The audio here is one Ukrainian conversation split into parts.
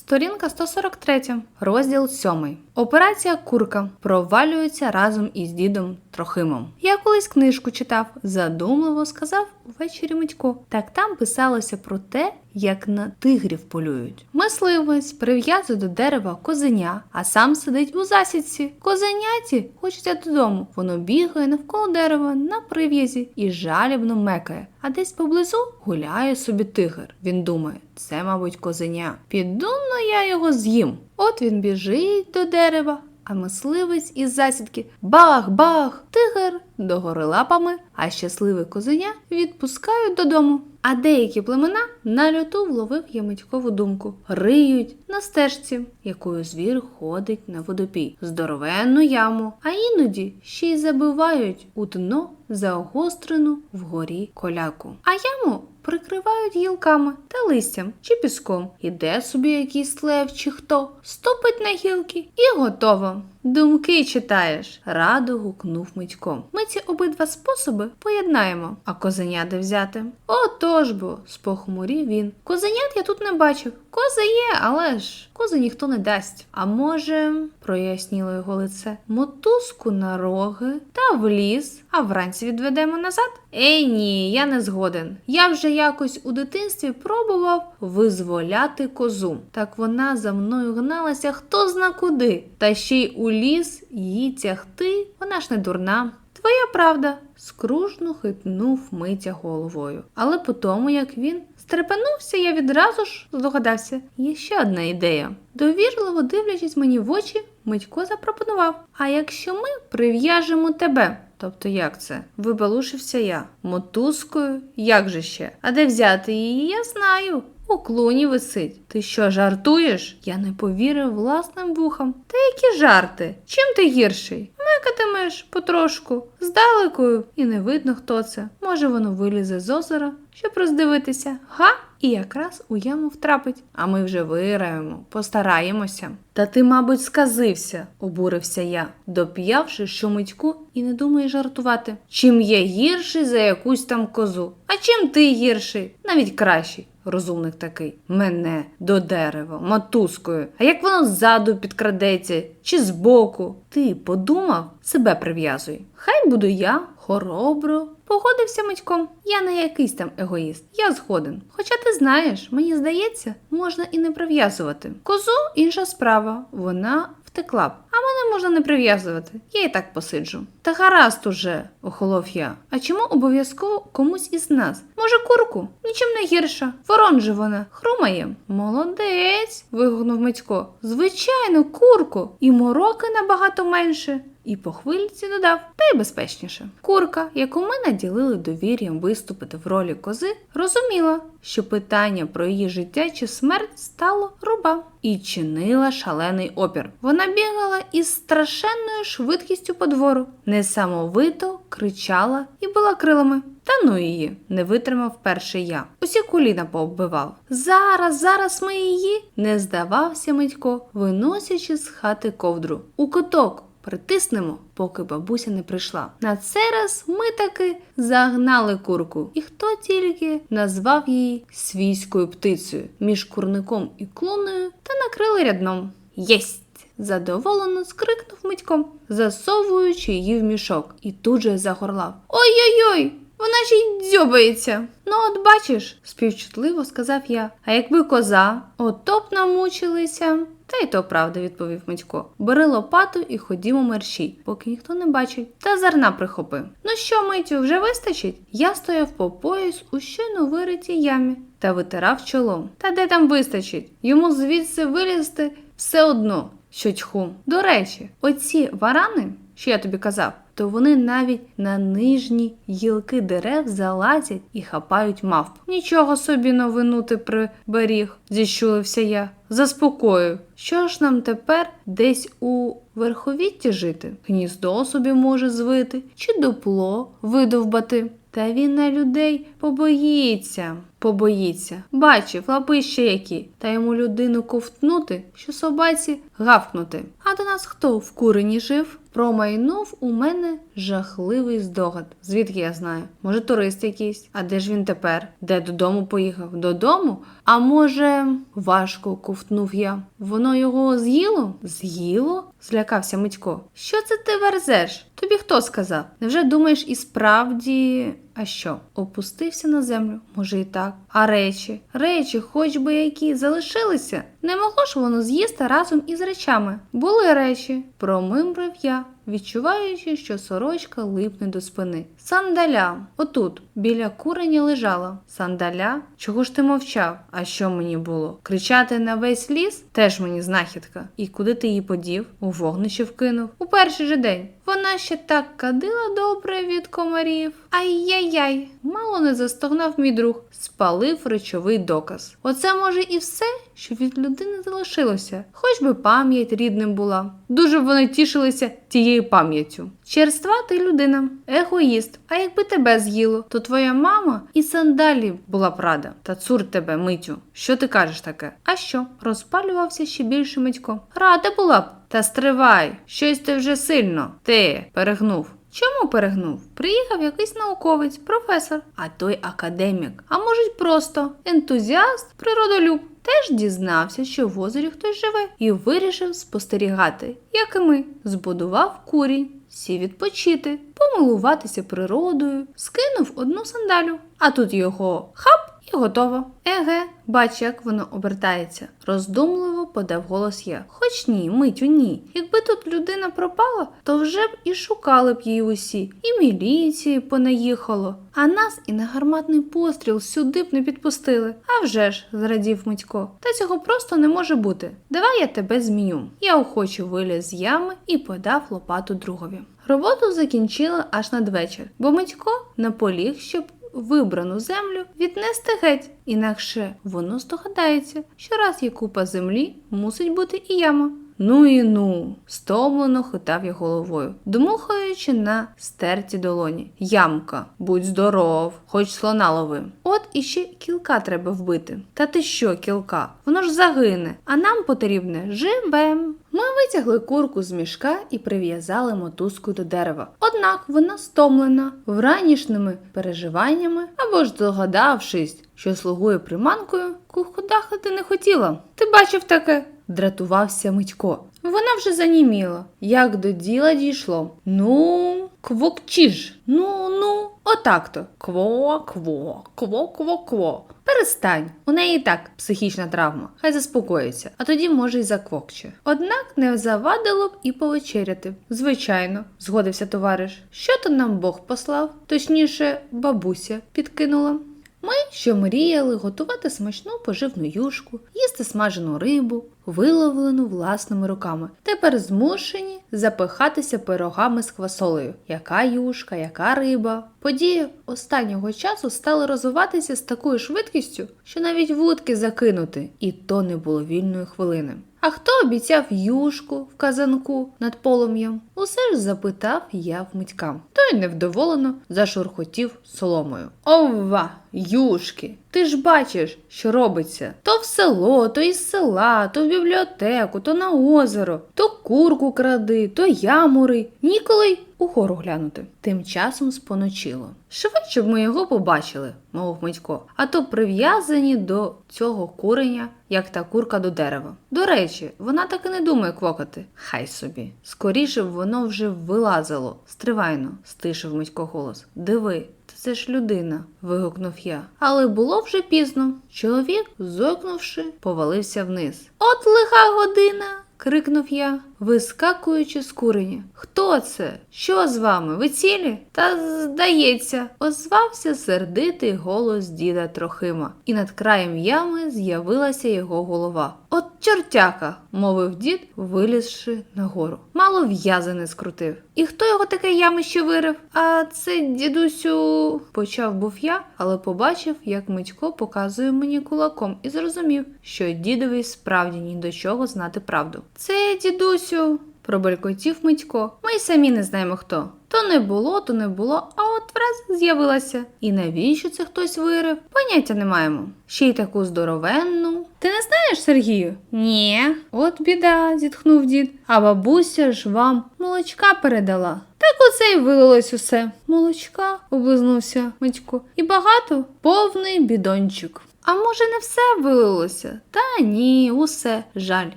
Сторінка 143, розділ 7. Операція Курка провалюється разом із дідом Трохимом. Я колись книжку читав, задумливо сказав увечері Митько. Так там писалося про те, як на тигрів полюють. Мисливець прив'язує до дерева козеня, а сам сидить у засідці. Козеняті хочеться додому. Воно бігає навколо дерева на прив'язі і жалібно мекає. А десь поблизу гуляє собі тигр. Він думає, це, мабуть, козеня. Піду но я його з'їм. От він біжить до дерева, а мисливець із засідки бах-бах, тигр догори лапами, а щасливе козеня відпускають додому. А деякі племена на льоту вловив Ямитькову думку, риють на стежці, якою звір ходить на водопій, здоровенну яму, а іноді ще й забивають у дно загострену вгорі коляку. А яму прикривають гілками та листям чи піском. Іде собі якийсь лев чи хто, ступить на гілки і готово. Думки читаєш, радо гукнув Митько. Ми ці обидва способи поєднаємо. А козеня де взяти? Отож бо, спохмурів він. Козенят я тут не бачив. Кози є, але ж кози ніхто не дасть. А може, проясніло його лице, мотузку на роги та в ліс, а вранці відведемо назад? Ей ні, я не згоден. Я вже якось у дитинстві пробував визволяти козу. Так вона за мною гналася хто зна куди. Та ще й у ліс її тягти, вона ж не дурна. Твоя правда, скружно хитнув Митя головою. Але по тому, як він стрепенувся, я відразу ж здогадався. Є ще одна ідея. Довірливо дивлячись мені в очі, Митько запропонував: А якщо ми прив'яжемо тебе? Тобто як це? Вибалушився я. Мотузкою? Як же ще? А де взяти її, я знаю. У клуні висить. Ти що, жартуєш? Я не повірив власним вухам. Та які жарти? Чим ти гірший? Мекатимеш потрошку, здалекою, і не видно, хто це. Може, воно вилізе з озера, щоб роздивитися. Га? І якраз у яму втрапить. А ми вже вираємо, постараємося. Та ти, мабуть, сказився, обурився я, доп'явши, що Митьку і не думає жартувати. Чим є гірший за якусь там козу? А чим ти гірший? Навіть кращий. Розумник такий, мене до дерева, мотузкою. А як воно ззаду підкрадеться чи збоку? Ти подумав, себе прив'язуй. Хай буду я, хоробро. Погодився Митько. Я не якийсь там егоїст, я згоден. Хоча ти знаєш, мені здається, можна і не прив'язувати. Козу інша справа, вона втекла б. А мене можна не прив'язувати, я і так посиджу. Та гаразд уже, охолов я. А чому обов'язково комусь із нас? Може, курку? Нічим не гірша. Ворон же вона хрумає. Молодець. вигукнув Митько. Звичайно, курку. І мороки набагато менше. І по хвильці додав, та й безпечніше. Курка, яку ми наділили довір'ям виступити в ролі кози, розуміла, що питання про її життя чи смерть стало руба і чинила шалений опір. Вона бігала із страшенною швидкістю по двору, несамовито кричала і била крилами. Та ну її, не витримав перший я. Усі коліна пооббивав. Зараз, зараз ми її, не здавався Митько, виносячи з хати ковдру. У куток. Притиснемо, поки бабуся не прийшла. На цей раз ми таки загнали курку, і хто тільки назвав її свійською птицею між курником і клуною та накрили рядном. Єсть! Задоволено скрикнув Митько, засовуючи її в мішок, і тут же загорлав. Ой-ой-ой! Вона ж й дзьобається. Ну, от бачиш, співчутливо сказав я. А якби коза, ото б намучилися. Та й то правда, відповів Митько. Бери лопату і ходімо мерщій, поки ніхто не бачить. Та зерна прихопи. Ну що, Митю, вже вистачить? Я стояв по пояс у щойно виритій ямі та витирав чолом. Та де там вистачить? Йому звідси вилізти все одно, що тьху. До речі, оці варани, що я тобі казав, то вони навіть на нижні гілки дерев залазять і хапають мавп. Нічого собі новину ти приберіг, зіщулився я. Заспокою. Що ж нам тепер десь у верховітті жити? Гніздо собі може звити, чи дупло видовбати. Та він на людей побоїться, побоїться. Бачив, лапище які, та йому людину ковтнути, що собаці гавкнути. А до нас хто в курені жив? Промайнув у мене жахливий здогад. Звідки я знаю? Може, турист якийсь? А де ж він тепер? Де додому поїхав? Додому? А може, важко ковтнув я. Воно його з'їло? З'їло? злякався Митько. Що це ти верзеш? Тобі хто сказав? Невже думаєш і справді. А що? Опустився на землю? Може і так. А речі? Речі, хоч би які, залишилися? Не могло ж воно з'їсти разом із речами. Були речі, промимрив я, відчуваючи, що сорочка липне до спини. Сандаля, отут, біля куреня лежала. Сандаля? Чого ж ти мовчав? А що мені було? Кричати на весь ліс? Теж мені знахідка. І куди ти її подів? У вогнище вкинув. У перший же день. Вона ще так кадила добре від комарів. Ай-яй-яй, мало не застогнав мій друг, спалив речовий доказ. Оце може і все, що від людини залишилося, хоч би пам'ять рідним була. Дуже б вони тішилися тією пам'яттю. Черства ти людина, егоїст. А якби тебе з'їло, то твоя мама і сандалі була б рада. Та цур тебе, митю. Що ти кажеш таке? А що? Розпалювався ще більше Митько. Рада була б. Та стривай, щось ти вже сильно. Ти перегнув. Чому перегнув? Приїхав якийсь науковець, професор, а той академік, а може просто ентузіаст, природолюб. Теж дізнався, що в озері хтось живе, і вирішив спостерігати, як і ми. Збудував курінь, сів відпочити, помилуватися природою, скинув одну сандалю, а тут його хап і готово. Еге, бач, як воно обертається. Роздумливо подав голос я. Хоч ні, митю, ні. Якби тут людина пропала, то вже б і шукали б її усі, і міліції понаїхало. А нас і на гарматний постріл сюди б не підпустили. А вже ж, зрадів Митько. Та цього просто не може бути. Давай я тебе зміню. Я охоче виліз з ями і подав лопату другові. Роботу закінчили аж надвечір, бо Митько наполіг, щоб вибрану землю віднести геть, інакше воно здогадається, що раз є купа землі, мусить бути і яма. Ну і ну, стомлено хитав я головою, дмухаючи на стерті долоні. Ямка, будь здоров, хоч слона лови. От іще кілка треба вбити. Та ти що, кілка? Воно ж загине, а нам потрібне живем. Ми витягли курку з мішка і прив'язали мотузку до дерева. Однак вона стомлена вранішніми переживаннями або ж догадавшись, що слугує приманкою, куходахати не хотіла. Ти бачив таке? дратувався Митько. Вона вже заніміла. Як до діла дійшло. Ну, квокчіж. Ну, ну, отак-то. Кво, кво, кво, кво, кво. Перестань, у неї і так психічна травма, хай заспокоїться, а тоді може й заквокче. Однак не завадило б і повечеряти. Звичайно, згодився товариш. Що то нам Бог послав, точніше, бабуся підкинула. Ми, що мріяли готувати смачну поживну юшку, їсти смажену рибу, виловлену власними руками, тепер змушені запихатися пирогами з квасолею. Яка юшка, яка риба. Події останнього часу стали розвиватися з такою швидкістю, що навіть вудки закинути, і то не було вільної хвилини. А хто обіцяв юшку в казанку над полум'ям? Усе ж запитав я вмитькам. Той невдоволено зашурхотів соломою. Ова, юшки! Ти ж бачиш, що робиться. То в село, то із села, то в бібліотеку, то на озеро, то курку кради, то ямури. Ніколи угору глянути. Тим часом споночило. Швидше б ми його побачили, мовив Митько, а то прив'язані до цього куреня, як та курка до дерева. До речі, вона так і не думає квокати. Хай собі. Скоріше б воно вже вилазило. Стривайно, стишив Митько голос. Диви. Це ж людина, вигукнув я. Але було вже пізно. Чоловік, зойкнувши, повалився вниз. От лиха година. Крикнув я, вискакуючи з куреня. Хто це? Що з вами? Ви цілі? Та здається, озвався сердитий голос діда Трохима, і над краєм ями з'явилася його голова. От чортяка, мовив дід, вилізши нагору. Мало в'язи не скрутив. І хто його таке ямище вирив? А це дідусю, почав був я, але побачив, як Митько показує мені кулаком, і зрозумів, що дідові справді ні до чого знати правду. Це дідусю, пробелькотів Митько. Ми й самі не знаємо хто. То не було, то не було, а от враз з'явилася. І навіщо це хтось вирив? Поняття не маємо. Ще й таку здоровенну. Ти не знаєш, Сергію? Ні. От біда, зітхнув дід. А бабуся ж вам молочка передала. Так оце й вилилось усе. Молочка, облизнувся Митько. І багато повний бідончик. А може не все вилилося? Та ні, усе. Жаль,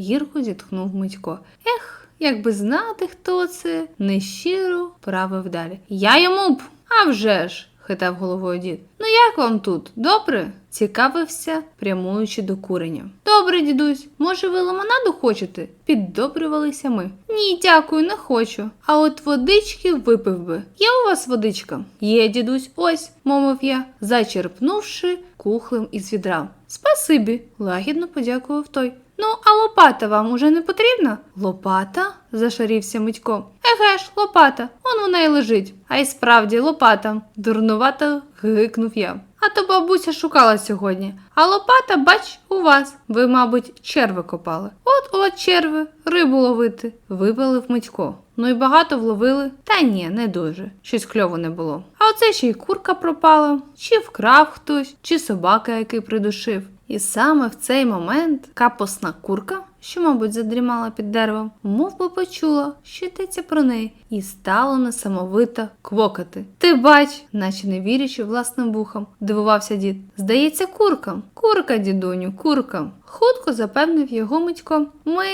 гірко зітхнув Митько. Ех, якби знати, хто це, нещиро правив далі. Я йому б, а вже ж, хитав головою дід. Ну як вам тут? Добре? Цікавився, прямуючи до куреня. Добре, дідусь, може ви лимонаду хочете? Піддобрювалися ми. Ні, дякую, не хочу. А от водички випив би. Є у вас водичка? Є, дідусь, ось, мовив я, зачерпнувши кухлем із відра. Спасибі, лагідно подякував той. Ну, а лопата вам уже не потрібна? Лопата? зашарівся Митько. Еге ж, лопата, он вона й лежить. А й справді лопата, дурнувато гикнув я. А то бабуся шукала сьогодні. А лопата, бач, у вас. Ви, мабуть, черви копали. От от черви, рибу ловити, випалив Митько. Ну і багато вловили? Та ні, не дуже. Щось кльово не було. А оце ще й курка пропала, чи вкрав хтось, чи собака, який придушив. І саме в цей момент капосна курка, що, мабуть, задрімала під деревом, мов би почула, що йдеться про неї, і стало несамовито квокати. Ти бач, наче не вірячи власним вухам, дивувався дід. Здається, курка. Курка, дідуню, курка. Хутко запевнив його Митько. Ми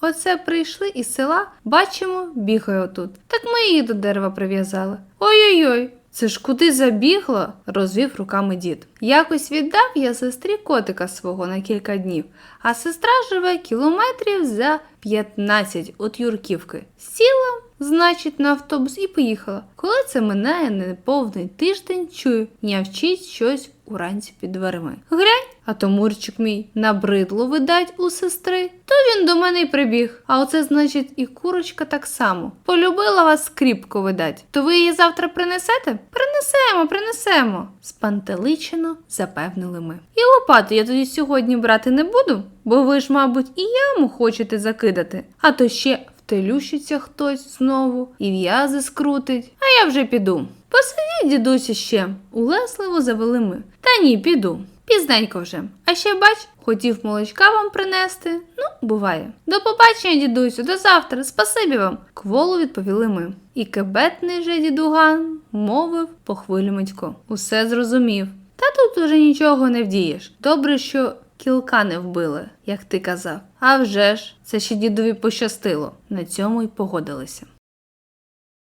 оце прийшли із села, бачимо, бігає отут. Так ми її до дерева прив'язали. Ой-ой-ой. Це ж куди забігла? розвів руками дід. Якось віддав я сестрі котика свого на кілька днів, а сестра живе кілометрів за 15 от Юрківки. Сіла, значить, на автобус і поїхала. Коли це минає неповний тиждень, чую, нявчить щось уранці під дверима. Глянь, а то Мурчик мій набридло видать у сестри, то він до мене й прибіг. А оце значить і курочка так само. Полюбила вас скріпко видать. То ви її завтра принесете? Принесемо, принесемо. Спантеличено запевнили ми. І лопату я тоді сьогодні брати не буду, бо ви ж, мабуть, і яму хочете закидати, а то ще втелющиться хтось знову і в'язи скрутить. А я вже піду. Посидіть, дідусі, ще, улесливо завели ми. Та ні, піду. Пізненько вже. А ще бач, хотів молочка вам принести. Ну, буває. До побачення, дідусю, до завтра. Спасибі вам. Кволу відповіли ми. І кебетний же дідуган мовив по хвилю Митько. Усе зрозумів. Та тут уже нічого не вдієш. Добре, що кілка не вбили, як ти казав. А вже ж, це ще дідові пощастило. На цьому й погодилися.